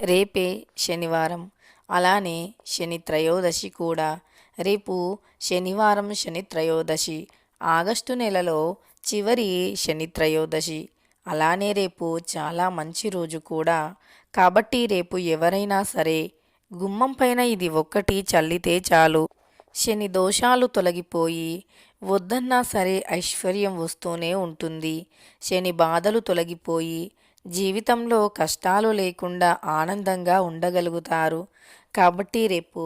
రేపే శనివారం. అలానే శని త్రయోదశి కూడా. రేపు శనివారం శని త్రయోదశి ఆగస్టు నెలలో చివరి శని త్రయోదశి అలానే రేపు చాలా మంచి రోజు కూడా. కాబట్టి రేపు ఎవరైనా సరే గుమ్మం పైన ఇది ఒక్కటి చల్లితే చాలు. శని దోషాలు తొలగిపోయి వద్దన్నా సరే ఐశ్వర్యం వస్తూనే ఉంటుంది. శని బాధలు తొలగిపోయి జీవితంలో కష్టాలు లేకుండా ఆనందంగా ఉండగలుగుతారు. కాబట్టి రేపు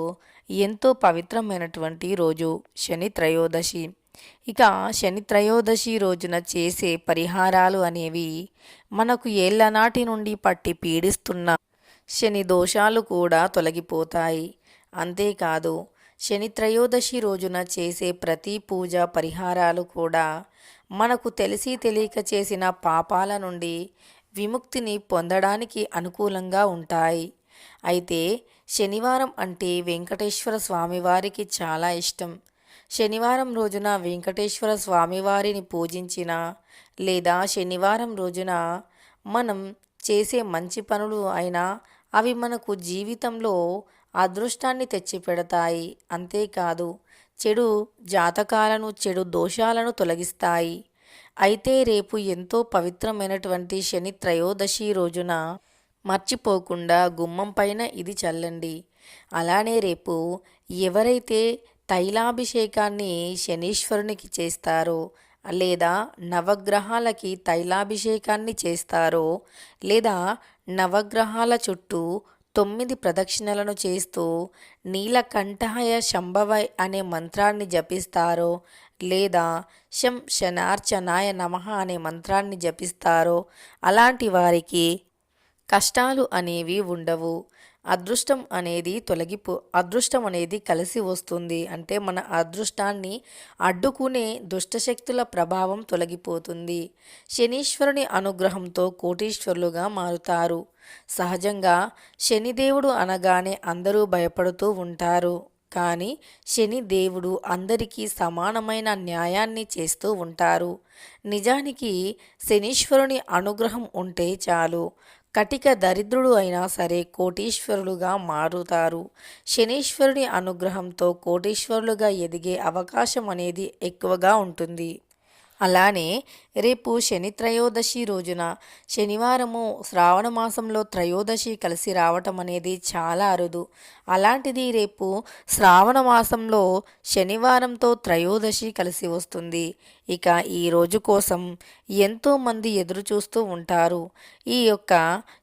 ఎంతో పవిత్రమైనటువంటి రోజు శని త్రయోదశి. ఇక శని త్రయోదశి రోజున చేసే పరిహారాలు అనేవి మనకు ఏళ్ళనాటి నుండి పట్టి పీడిస్తున్న శని దోషాలు కూడా తొలగిపోతాయి. అంతేకాదు శని త్రయోదశి రోజున చేసే ప్రతి పూజ పరిహారాలు కూడా మనకు తెలిసి తెలియక చేసిన పాపాల నుండి విముక్తిని పొందడానికి అనుకూలంగా ఉంటాయి. అయితే శనివారం అంటే వెంకటేశ్వర స్వామివారికి చాలా ఇష్టం. శనివారం రోజున వెంకటేశ్వర స్వామివారిని పూజించిన లేదా శనివారం రోజున మనం చేసే మంచి పనులు అయినా అవి మనకు జీవితంలో అదృష్టాన్ని తెచ్చిపెడతాయి. అంతేకాదు చెడు జాతకాలను చెడు దోషాలను తొలగిస్తాయి. అయితే రేపు ఎంతో పవిత్రమైనటువంటి శని త్రయోదశి రోజున మర్చిపోకుండా గుమ్మం పైన ఇది చల్లండి. అలానే రేపు ఎవరైతే తైలాభిషేకాన్ని శనీశ్వరునికి చేస్తారో లేదా నవగ్రహాలకి తైలాభిషేకాన్ని చేస్తారో లేదా నవగ్రహాల చుట్టూ తొమ్మిది ప్రదక్షిణలను చేస్తూ నీలకంఠహయ శంభవై అనే మంత్రాన్ని జపిస్తారో లేదా శం శనార్చనాయ నమః అనే మంత్రాన్ని జపిస్తారో అలాంటి వారికి కష్టాలు అనేవి ఉండవు. అదృష్టం అనేది తొలగిపో అదృష్టం అనేది కలిసి వస్తుంది. అంటే మన అదృష్టాన్ని అడ్డుకునే దుష్టశక్తుల ప్రభావం తొలగిపోతుంది. శనీశ్వరుని అనుగ్రహంతో కోటీశ్వరులుగా మారుతారు. సహజంగా శనిదేవుడు అనగానే అందరూ భయపడుతూ ఉంటారు. కానీ శని దేవుడు అందరికీ సమానమైన న్యాయాన్ని చేస్తూ ఉంటారు. నిజానికి శనీశ్వరుని అనుగ్రహం ఉంటే చాలు. కటిక దరిద్రుడు అయినా సరే కోటీశ్వరులుగా మారుతారు. శనీశ్వరుని అనుగ్రహంతో కోటీశ్వరులుగా ఎదిగే అవకాశం అనేది ఎక్కువగా ఉంటుంది. అలానే రేపు శని త్రయోదశి రోజున శనివారము శ్రావణ మాసంలో త్రయోదశి కలిసి రావటం అనేది చాలా అరుదు. అలాంటిది రేపు శ్రావణ మాసంలో శనివారంతో త్రయోదశి కలిసి వస్తుంది. ఇక ఈ రోజు కోసం ఎంతోమంది ఎదురు చూస్తూ ఉంటారు. ఈ యొక్క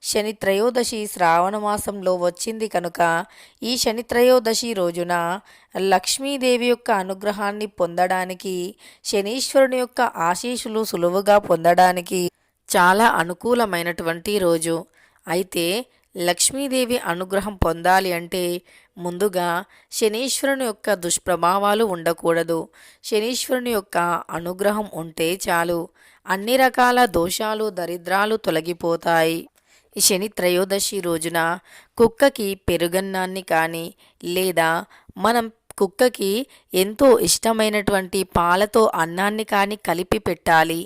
శని త్రయోదశి శ్రావణ మాసంలో వచ్చింది కనుక ఈ శని త్రయోదశి రోజున లక్ష్మీదేవి యొక్క అనుగ్రహాన్ని పొందడానికి శనీశ్వరుని యొక్క ఆశీస్సులు సులువుగా పొందడానికి చాలా అనుకూలమైనటువంటి రోజు. అయితే లక్ష్మీదేవి అనుగ్రహం పొందాలి అంటే ముందుగా శనీశ్వరుని యొక్క దుష్ప్రభావాలు ఉండకూడదు. శనీశ్వరుని యొక్క అనుగ్రహం ఉంటే చాలు. అన్ని రకాల దోషాలు దరిద్రాలు తొలగిపోతాయి. ఈ శని త్రయోదశి రోజున కుక్కకి పెరుగన్నాన్ని కానీ లేదా మనం కుక్కకి ఎంతో ఇష్టమైనటువంటి పాలతో అన్నాన్ని కానీ కలిపి పెట్టాలి.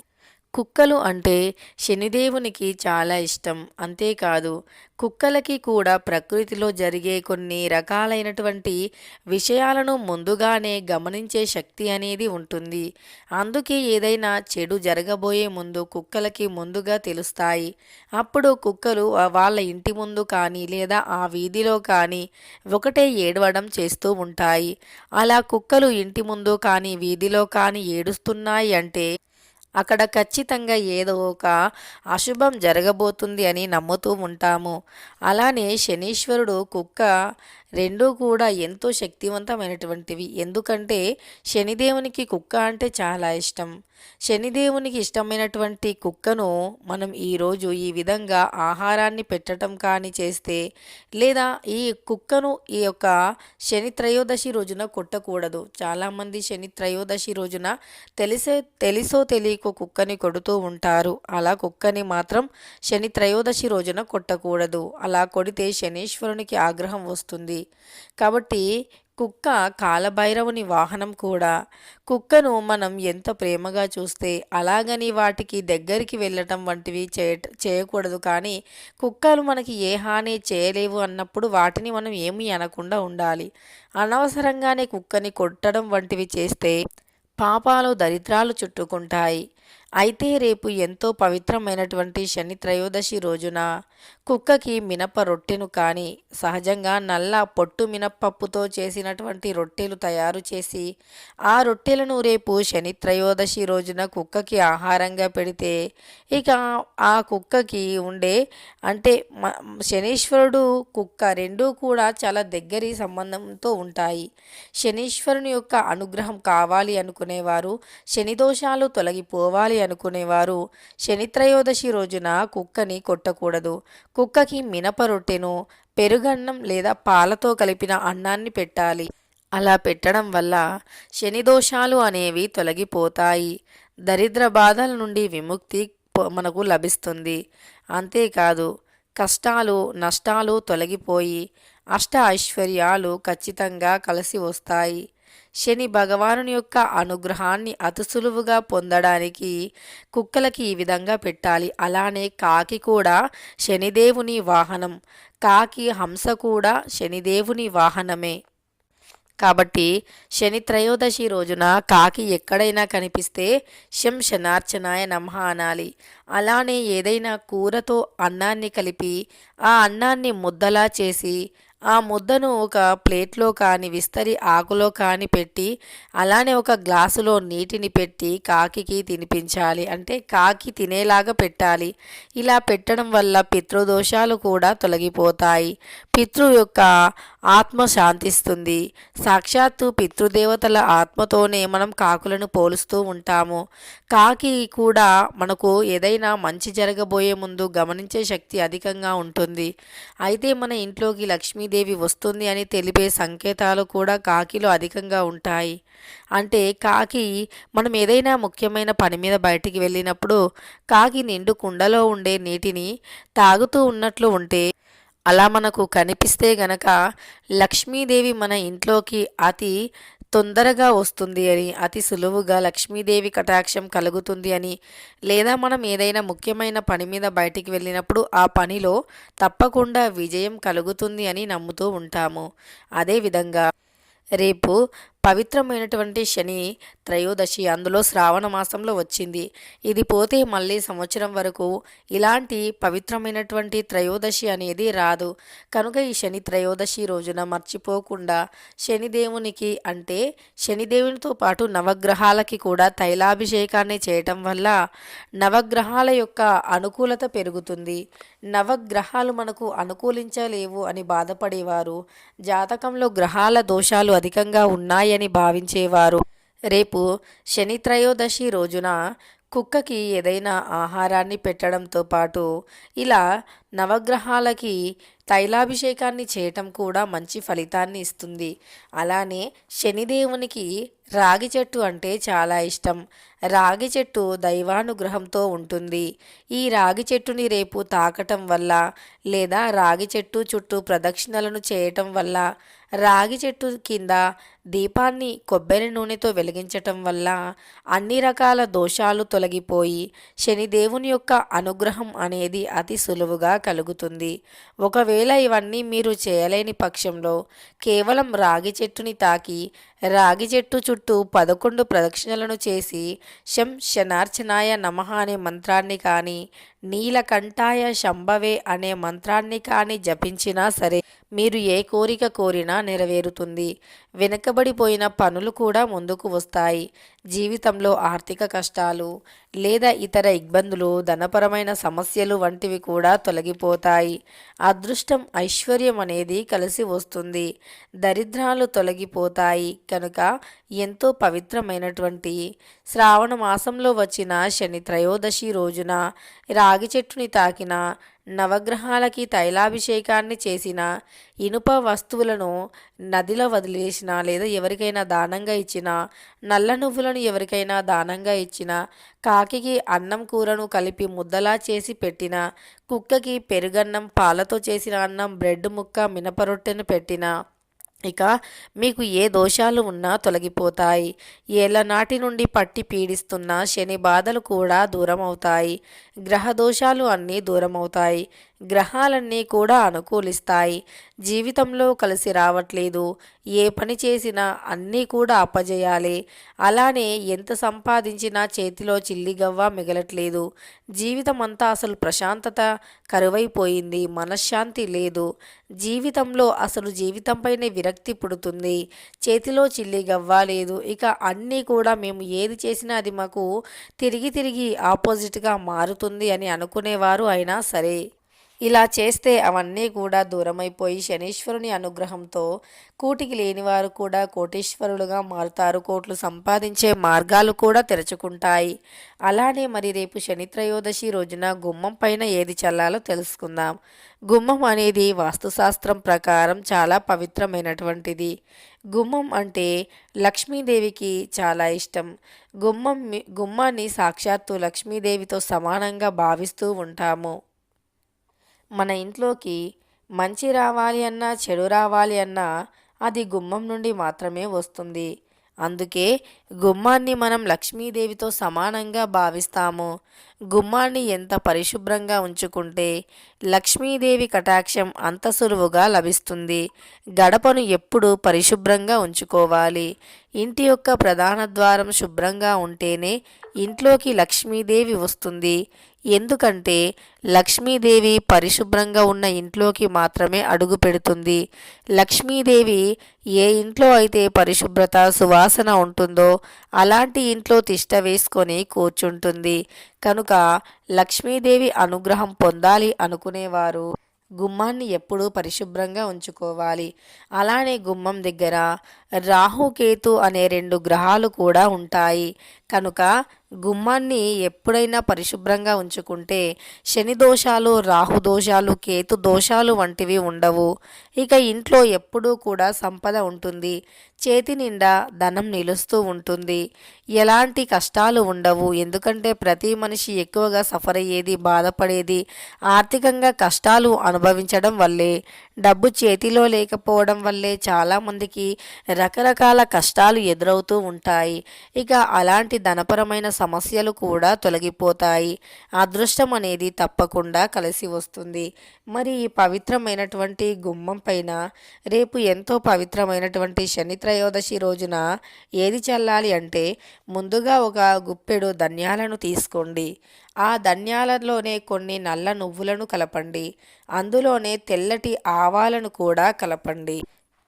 కుక్కలు అంటే శనిదేవునికి చాలా ఇష్టం. అంతేకాదు కుక్కలకి కూడా ప్రకృతిలో జరిగే కొన్ని రకాలైనటువంటి విషయాలను ముందుగానే గమనించే శక్తి అనేది ఉంటుంది. అందుకే ఏదైనా చెడు జరగబోయే ముందు కుక్కలకి ముందుగా తెలుస్తాయి. అప్పుడు కుక్కలు వాళ్ళ ఇంటి ముందు కానీ లేదా ఆ వీధిలో కానీ ఒకటే ఏడవడం చేస్తూ ఉంటాయి. అలా కుక్కలు ఇంటి ముందు కానీ వీధిలో కానీ ఏడుస్తున్నాయి అంటే అక్కడ ఖచ్చితంగా ఏదో ఒక అశుభం జరగబోతుంది అని నమ్ముతూ ఉంటాము. అలానే శనీశ్వరుడు కుక్క రెండూ కూడా ఎంతో శక్తివంతమైనటువంటివి. ఎందుకంటే శనిదేవునికి కుక్క అంటే చాలా ఇష్టం. శనిదేవునికి ఇష్టమైనటువంటి కుక్కను మనం ఈరోజు ఈ విధంగా ఆహారాన్ని పెట్టడం కానీ చేస్తే లేదా ఈ కుక్కను ఈ యొక్క శని త్రయోదశి రోజున కొట్టకూడదు. చాలామంది శని త్రయోదశి రోజున తెలిసే తెలిసో తెలియకో కుక్కని కొడుతూ ఉంటారు. అలా కుక్కని మాత్రం శని త్రయోదశి రోజున కొట్టకూడదు. అలా కొడితే శనీశ్వరునికి ఆగ్రహం వస్తుంది. కాబట్టి కుక్క కాలభైరవుని వాహనం కూడా. కుక్కను మనం ఎంత ప్రేమగా చూస్తే అలాగని వాటికి దగ్గరికి వెళ్ళటం వంటివి చేయ చేయకూడదు. కానీ కుక్కలు మనకి ఏ హాని చేయలేవు అన్నప్పుడు వాటిని మనం ఏమీ అనకుండా ఉండాలి. అనవసరంగానే కుక్కని కొట్టడం వంటివి చేస్తే పాపాలు దరిద్రాలు చుట్టుకుంటాయి. అయితే రేపు ఎంతో పవిత్రమైనటువంటి శని త్రయోదశి రోజున కుక్కకి మినప రొట్టెను కానీ సహజంగా నల్ల పొట్టు మినప్పప్పుతో చేసినటువంటి రొట్టెలు తయారు చేసి ఆ రొట్టెలను రేపు శని త్రయోదశి రోజున కుక్కకి ఆహారంగా పెడితే ఇక ఆ కుక్కకి ఉండే అంటే శనీశ్వరుడు కుక్క రెండూ కూడా చాలా దగ్గరి సంబంధంతో ఉంటాయి. శనీశ్వరుని యొక్క అనుగ్రహం కావాలి అనుకునేవారు శని దోషాలు తొలగిపోవాలి అనుకునేవారు. శనిత్రయోదశి రోజున కుక్కని కొట్టకూడదు. కుక్కకి మినప రొట్టెను పెరుగన్నం లేదా పాలతో కలిపిన అన్నాన్ని పెట్టాలి. అలా పెట్టడం వల్ల శని దోషాలు అనేవి తొలగిపోతాయి. దరిద్ర బాధల నుండి విముక్తి మనకు లభిస్తుంది. అంతేకాదు కష్టాలు నష్టాలు తొలగిపోయి అష్ట ఐశ్వర్యాలు ఖచ్చితంగా కలిసి వస్తాయి. శని భగవానుని యొక్క అనుగ్రహాన్ని అతి సులువుగా పొందడానికి కుక్కలకి ఈ విధంగా పెట్టాలి. అలానే కాకి కూడా శనిదేవుని వాహనం కాకి హంస కూడా శనిదేవుని వాహనమే. కాబట్టి శని త్రయోదశి రోజున కాకి ఎక్కడైనా కనిపిస్తే శం శనార్చనాయ నమః అనాలి. అలానే ఏదైనా కూరతో అన్నాన్ని కలిపి ఆ అన్నాన్ని ముద్దలా చేసి ఆ ముద్దను ఒక ప్లేట్లో కానీ విస్తరి ఆకులో కానీ పెట్టి అలానే ఒక గ్లాసులో నీటిని పెట్టి కాకికి తినిపించాలి. అంటే కాకి తినేలాగా పెట్టాలి. ఇలా పెట్టడం వల్ల పితృదోషాలు కూడా తొలగిపోతాయి. పితృ యొక్క ఆత్మ శాంతిస్తుంది. సాక్షాత్తు పితృదేవతల ఆత్మతోనే మనం కాకులను పోలుస్తూ ఉంటాము. కాకి కూడా మనకు ఏదైనా మంచి జరగబోయే ముందు గమనించే శక్తి అధికంగా ఉంటుంది. అయితే మన ఇంట్లోకి లక్ష్మీదేవి వస్తుంది అని తెలిపే సంకేతాలు కూడా కాకిలో అధికంగా ఉంటాయి. అంటే కాకి మనం ఏదైనా ముఖ్యమైన పని మీద బయటికి వెళ్ళినప్పుడు కాకి నిండు కుండలో ఉండే నీటిని తాగుతూ ఉన్నట్లు ఉంటే అలా మనకు కనిపిస్తే గనక లక్ష్మీదేవి మన ఇంట్లోకి అతి తొందరగా వస్తుంది అని అతి సులువుగా లక్ష్మీదేవి కటాక్షం కలుగుతుంది అని లేదా మనం ఏదైనా ముఖ్యమైన పని మీద బయటికి వెళ్ళినప్పుడు ఆ పనిలో తప్పకుండా విజయం కలుగుతుంది అని నమ్ముతూ ఉంటాము. అదేవిధంగా రేపు పవిత్రమైనటువంటి శని త్రయోదశి అందులో శ్రావణ మాసంలో వచ్చింది. ఇది పోతే మళ్ళీ సంవత్సరం వరకు ఇలాంటి పవిత్రమైనటువంటి త్రయోదశి అనేది రాదు. కనుక ఈ శని త్రయోదశి రోజున మర్చిపోకుండా శనిదేవునికి అంటే శనిదేవునితో పాటు నవగ్రహాలకి కూడా తైలాభిషేకాన్ని చేయటం వల్ల నవగ్రహాల యొక్క అనుకూలత పెరుగుతుంది. నవగ్రహాలు మనకు అనుకూలించలేవు అని బాధపడేవారు. జాతకంలో గ్రహాల దోషాలు అధికంగా ఉన్నాయి అని భావించేవారు. రేపు శని త్రయోదశి రోజున కుక్కకి ఏదైనా ఆహారాన్ని పెట్టడంతో పాటు ఇలా నవగ్రహాలకి తైలాభిషేకాన్ని చేయటం కూడా మంచి ఫలితాన్ని ఇస్తుంది. అలానే శనిదేవునికి రాగి చెట్టు అంటే చాలా ఇష్టం. రాగి చెట్టు దైవానుగ్రహంతో ఉంటుంది. ఈ రాగి చెట్టుని రేపు తాకటం వల్ల లేదా రాగి చెట్టు చుట్టూ ప్రదక్షిణలను చేయటం వల్ల రాగి చెట్టు కింద దీపాన్ని కొబ్బరి నూనెతో వెలిగించటం వల్ల అన్ని రకాల దోషాలు తొలగిపోయి శనిదేవుని యొక్క అనుగ్రహం అనేది అతి సులువుగా కలుగుతుంది. ఒకవేళ ఇవన్నీ మీరు చేయలేని పక్షంలో కేవలం రాగి చెట్టుని తాకి రాగి చెట్టు చుట్టూ పదకొండు ప్రదక్షిణలను చేసి శం శనార్చనాయ నమః అనే మంత్రాన్ని కానీ నీలకంఠాయ శంభవే అనే మంత్రాన్ని కానీ జపించినా సరే మీరు ఏ కోరిక కోరినా నెరవేరుతుంది. వెనుకబడిపోయిన పనులు కూడా ముందుకు వస్తాయి. జీవితంలో ఆర్థిక కష్టాలు లేదా ఇతర ఇబ్బందులు ధనపరమైన సమస్యలు వంటివి కూడా తొలగిపోతాయి. అదృష్టం ఐశ్వర్యం అనేది కలిసి వస్తుంది. దరిద్రాలు తొలగిపోతాయి. కనుక ఎంతో పవిత్రమైనటువంటి శ్రావణ మాసంలో వచ్చిన శని త్రయోదశి రోజున రాగి చెట్టుని తాకిన నవగ్రహాలకి తైలాభిషేకాన్ని చేసిన ఇనుప వస్తువులను నదిలో వదిలేసిన లేదా ఎవరికైనా దానంగా ఇచ్చిన నల్ల నువ్వులను ఎవరికైనా దానంగా ఇచ్చిన కాకికి అన్నం కూరను కలిపి ముద్దలా చేసి పెట్టిన కుక్కకి పెరుగన్నం పాలతో చేసిన అన్నం బ్రెడ్ ముక్క మినపరొట్టెను పెట్టిన ఇక మీకు ఏ దోషాలు ఉన్నా తొలగిపోతాయి. ఏళ్ళ నాటి నుండి పట్టి పీడిస్తున్న శని బాధలు కూడా దూరం అవుతాయి గ్రహ దోషాలు అన్నీ దూరం అవుతాయి గ్రహాలన్నీ కూడా అనుకూలిస్తాయి. జీవితంలో కలిసి రావట్లేదు. ఏ పని చేసినా అన్నీ కూడా అప్పజేయాలి. అలానే ఎంత సంపాదించినా చేతిలో చిల్లిగవ్వ మిగలట్లేదు. జీవితం అంతా అసలు ప్రశాంతత కరువైపోయింది. మనశ్శాంతి లేదు. జీవితంలో అసలు జీవితంపైనే విరక్తి పుడుతుంది. చేతిలో చిల్లిగవ్వ లేదు. ఇక అన్నీ కూడా మేము ఏది చేసినా అది మాకు తిరిగి తిరిగి ఆపోజిట్గా మారుతుంది అని అనుకునేవారు అయినా సరే. ఇలా చేస్తే అవన్నీ కూడా దూరమైపోయి శనీశ్వరుని అనుగ్రహంతో కూటికి లేనివారు కూడా కోటీశ్వరులుగా మారుతారు. కోట్లు సంపాదించే మార్గాలు కూడా తెరుచుకుంటాయి. అలానే మరి రేపు శని త్రయోదశి రోజున గుమ్మం పైన ఏది చల్లాలో తెలుసుకుందాం. గుమ్మం అనేది వాస్తుశాస్త్రం ప్రకారం చాలా పవిత్రమైనటువంటిది. గుమ్మం అంటే లక్ష్మీదేవికి చాలా ఇష్టం. గుమ్మం గుమ్మాన్ని సాక్షాత్తు లక్ష్మీదేవితో సమానంగా భావిస్తూ ఉంటాము. మన ఇంట్లోకి మంచి రావాలి అన్నా చెడు రావాలి అన్నా అది గుమ్మం నుండి మాత్రమే వస్తుంది. అందుకే గుమ్మాన్ని మనం లక్ష్మీదేవితో సమానంగా భావిస్తాము. గుమ్మాన్ని ఎంత పరిశుభ్రంగా ఉంచుకుంటే లక్ష్మీదేవి కటాక్షం అంత సులువుగా లభిస్తుంది. గడపను ఎప్పుడు పరిశుభ్రంగా ఉంచుకోవాలి. ఇంటి యొక్క ప్రధాన ద్వారం శుభ్రంగా ఉంటేనే ఇంట్లోకి లక్ష్మీదేవి వస్తుంది. ఎందుకంటే లక్ష్మీదేవి పరిశుభ్రంగా ఉన్న ఇంట్లోకి మాత్రమే అడుగు పెడుతుంది. లక్ష్మీదేవి ఏ ఇంట్లో అయితే పరిశుభ్రత సువాసన ఉంటుందో అలాంటి ఇంట్లో తిష్ట వేసుకొని కూర్చుంటుంది. కనుక లక్ష్మీదేవి అనుగ్రహం పొందాలి అనుకునేవారు. గుమ్మాన్ని ఎప్పుడూ పరిశుభ్రంగా ఉంచుకోవాలి. అలానే గుమ్మం దగ్గర రాహుకేతు అనే రెండు గ్రహాలు కూడా ఉంటాయి. కనుక గుమ్మాన్ని ఎప్పుడైనా పరిశుభ్రంగా ఉంచుకుంటే శని దోషాలు రాహు దోషాలు కేతు దోషాలు వంటివి ఉండవు. ఇక ఇంట్లో ఎప్పుడూ కూడా సంపద ఉంటుంది. చేతి నిండా ధనం నిలుస్తూ ఉంటుంది. ఎలాంటి కష్టాలు ఉండవు. ఎందుకంటే ప్రతి మనిషి ఎక్కువగా సఫర్ అయ్యేది బాధపడేది ఆర్థికంగా కష్టాలు అనుభవించడం వల్లే డబ్బు చేతిలో లేకపోవడం వల్లే చాలామందికి రకరకాల కష్టాలు ఎదురవుతూ ఉంటాయి. ఇక అలాంటి ధనపరమైన సమస్యలు కూడా తొలగిపోతాయి. అదృష్టం అనేది తప్పకుండా కలిసి వస్తుంది. మరి ఈ పవిత్రమైనటువంటి గుమ్మం పైన రేపు ఎంతో పవిత్రమైనటువంటి శని త్రయోదశి రోజున ఏది చల్లాలి అంటే ముందుగా ఒక గుప్పెడు ధన్యాలను తీసుకోండి. ఆ ధన్యాలలోనే కొన్ని నల్ల నువ్వులను కలపండి. అందులోనే తెల్లటి ఆవాలను కూడా కలపండి.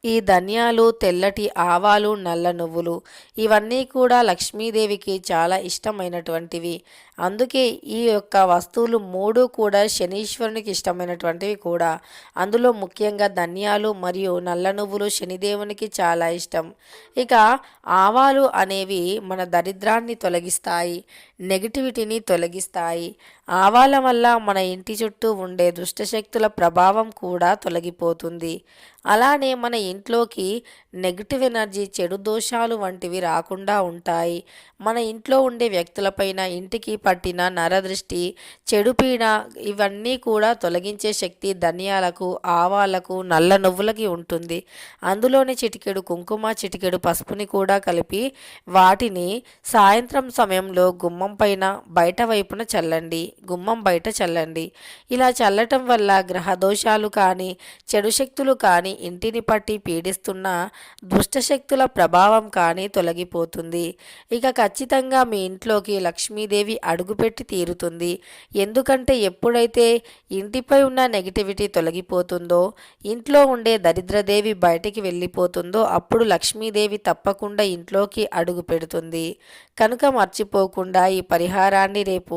ఈ ధనియాలు తెల్లటి ఆవాలు నల్ల నువ్వులు ఇవన్నీ కూడా లక్ష్మీదేవికి చాలా ఇష్టమైనటువంటివి. అందుకే ఈ యొక్క వస్తువులు మూడు కూడా శనీశ్వరునికి ఇష్టమైనటువంటివి కూడా. అందులో ముఖ్యంగా ధనియాలు మరియు నల్ల నువ్వులు శనిదేవునికి చాలా ఇష్టం. ఇక ఆవాలు అనేవి మన దరిద్రాన్ని తొలగిస్తాయి నెగిటివిటీని తొలగిస్తాయి. ఆవాల వల్ల మన ఇంటి చుట్టూ ఉండే దుష్టశక్తుల ప్రభావం కూడా తొలగిపోతుంది. అలానే మన ఇంట్లోకి నెగిటివ్ ఎనర్జీ చెడు దోషాలు వంటివి రాకుండా ఉంటాయి. మన ఇంట్లో ఉండే వ్యక్తులపైన ఇంటికి పట్టిన నరదృష్టి చెడు పీడ ఇవన్నీ కూడా తొలగించే శక్తి ధనియాలకు ఆవాలకు నల్ల నువ్వులకి ఉంటుంది. అందులోని చిటికెడు కుంకుమ చిటికెడు పసుపుని కూడా కలిపి వాటిని సాయంత్రం సమయంలో గుమ్మం పైన బయట వైపున చల్లండి. గుమ్మం బయట చల్లండి. ఇలా చల్లటం వల్ల గ్రహ దోషాలు కానీ చెడు శక్తులు కానీ ఇంటిని పట్టి పీడిస్తున్న దుష్టశక్తుల ప్రభావం కానీ తొలగిపోతుంది. ఇక ఖచ్చితంగా మీ ఇంట్లోకి లక్ష్మీదేవి అడుగుపెట్టి తీరుతుంది. ఎందుకంటే ఎప్పుడైతే ఇంటిపై ఉన్న నెగిటివిటీ తొలగిపోతుందో ఇంట్లో ఉండే దరిద్రదేవి బయటికి వెళ్ళిపోతుందో అప్పుడు లక్ష్మీదేవి తప్పకుండా ఇంట్లోకి అడుగు పెడుతుంది. కనుక మర్చిపోకుండా ఈ పరిహారాన్ని రేపు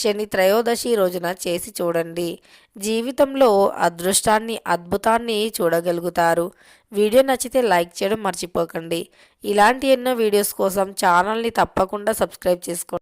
శని త్రయోదశి రోజున చేసి చూడండి. జీవితంలో అదృష్టాన్ని అద్భుతాన్ని చూడగలుగుతారు. వీడియో నచ్చితే లైక్ చేయడం మర్చిపోకండి. ఇలాంటి ఎన్నో వీడియోస్ కోసం ఛానల్ని తప్పకుండా సబ్స్క్రైబ్ చేసుకోండి.